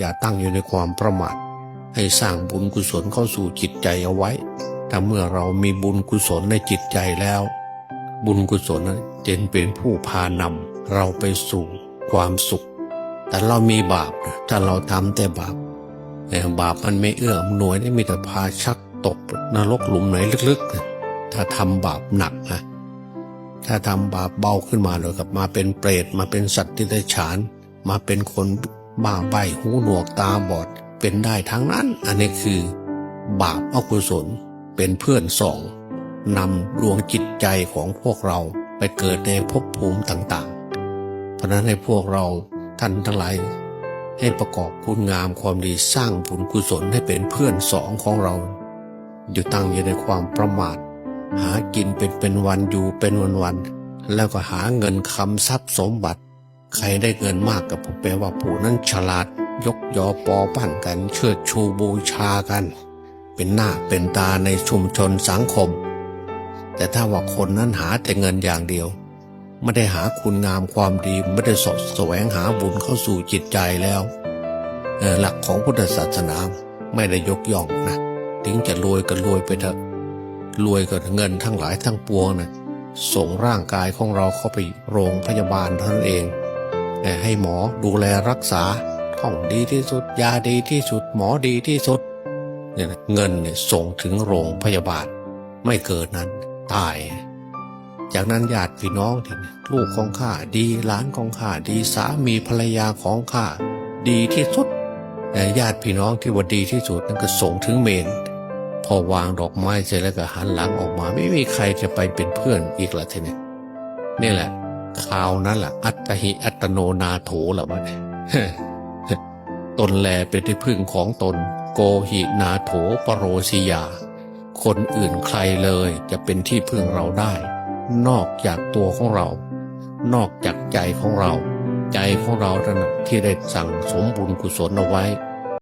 อย่าตั้งอยู่ในความประมาทให้สร้างบุญกุศลเข้าสู่จิตใจเอาไว้ ถ้าเมื่อเรามีบุญกุศลในจิตใจแล้ว บุญกุศลนั้นจะเป็นผู้พานำเราไปสู่ความสุข แต่เรามีบาปนะถ้าเราทำแต่บาปแต่บาปมันไม่เอื้ออำนวยนี่มีแต่พาชักตกนรกหลุมไหนลึกๆ ถ้าทำบาปหนักนะถ้าทำบาปเบาขึ้นมาเลยกับมาเป็นเปรตมาเป็นสัตว์ที่ได้ฉาน มาเป็นคน บ้าใบหูหนวกตาบอดเป็นได้ทั้งนั้น อันนี้คือบาปอกุศลเป็นเพื่อนสองนำดวงจิตใจของพวกเราไปเกิดในภพภูมิต่างๆ เพราะนั้นให้พวกเราท่านทั้งหลายให้ประกอบคุณงามความดีสร้างบุญกุศลให้เป็นเพื่อนสองของเรา อยู่ตั้งอยู่ในความประมาท หากินเป็นเป็นวันอยู่เป็นวันวันๆแล้วก็หาเงินคำทรัพย์สมบัติ ใครได้เงินมากกับผมแปลว่าผู้นั้นฉลาด ยกยอปอปั้นกัน เชิดชูบูชากัน เป็นหน้าเป็นตาในชุมชนสังคม แต่ถ้าว่าคนนั้นหาแต่เงินอย่างเดียวไม่ได้หาคุณงามความดีไม่ได้สดแสวงหาบุญเข้าสู่จิตใจแล้วหลักของพุทธศาสนาไม่ได้ยกย่องนะถึงจะรวยก็รวยไปเถอะรวยกับเงินทั้งหลายทั้งปวงนะส่งร่างกายของเราเข้าไปโรงพยาบาลเท่านั้นเอง แต่ให้หมอดูแลรักษาห้องดีที่สุดยาดีที่สุดหมอดีที่สุดเนี่ยนะเงินเนี่ยส่งถึงโรงพยาบาล ไม่เกิดนั้นตาย จากนั้นญาติพี่น้องที่ลูกของข้าดีหลานของข้าดีสามีภรรยาของข้าดีที่สุดญาติพี่น้องที่ว่าดีที่สุดนั่นก็ส่งถึงเมน พอวางดอกไม้เสร็จแล้วก็หันหลังออกมา ไม่มีใครจะไปเป็นเพื่อนอีกละทีนี้นี่แหละ ข่าวนั้นแหละอัตหิอัตโนนาโถละวะเนี่ยตนแลเป็นที่พึ่งของตน โกหินาโถปโรสิยา คนอื่นใครเลยจะเป็นที่พึ่งเราได้ นอกจากตัวของเรา นอกจากใจของเรา ใจของเราเท่านั้นที่ได้สั่งสมบุญกุศลเอาไว้